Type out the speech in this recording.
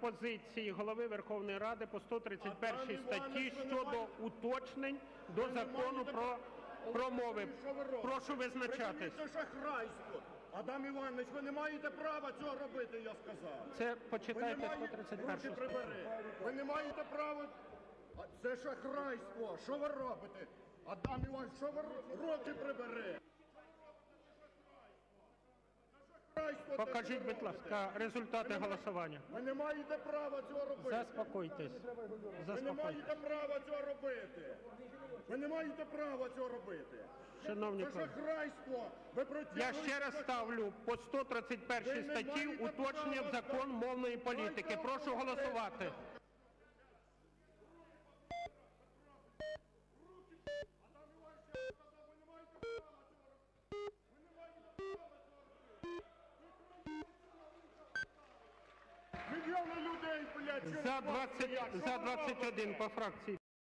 позиції голови Верховної Ради по 131 статті щодо уточнень до закону про, про мови. Прошу визначатись. Це шахрайство. Адам Іванович, ви не маєте права цього робити, я сказав. Це почитайте 131 руки прибери. Ви не маєте права. Це шахрайство. Що ви робите? Адам Іванович, що ви ро- руки прибери? Це шахрайство, те, Покажіть, будь ласка, результати голосування. Ви не маєте права цього робити. Заспокойтесь. Ви не Заспокойтесь. маєте права цього робити. Ви не маєте права цього робити. Шановні Це колеги. шахрайство. Ви Я протягуєте ще раз ставлю по 131 статті уточнення в закон мовної політики. Прошу голосувати. За 20, за 21 по фракції.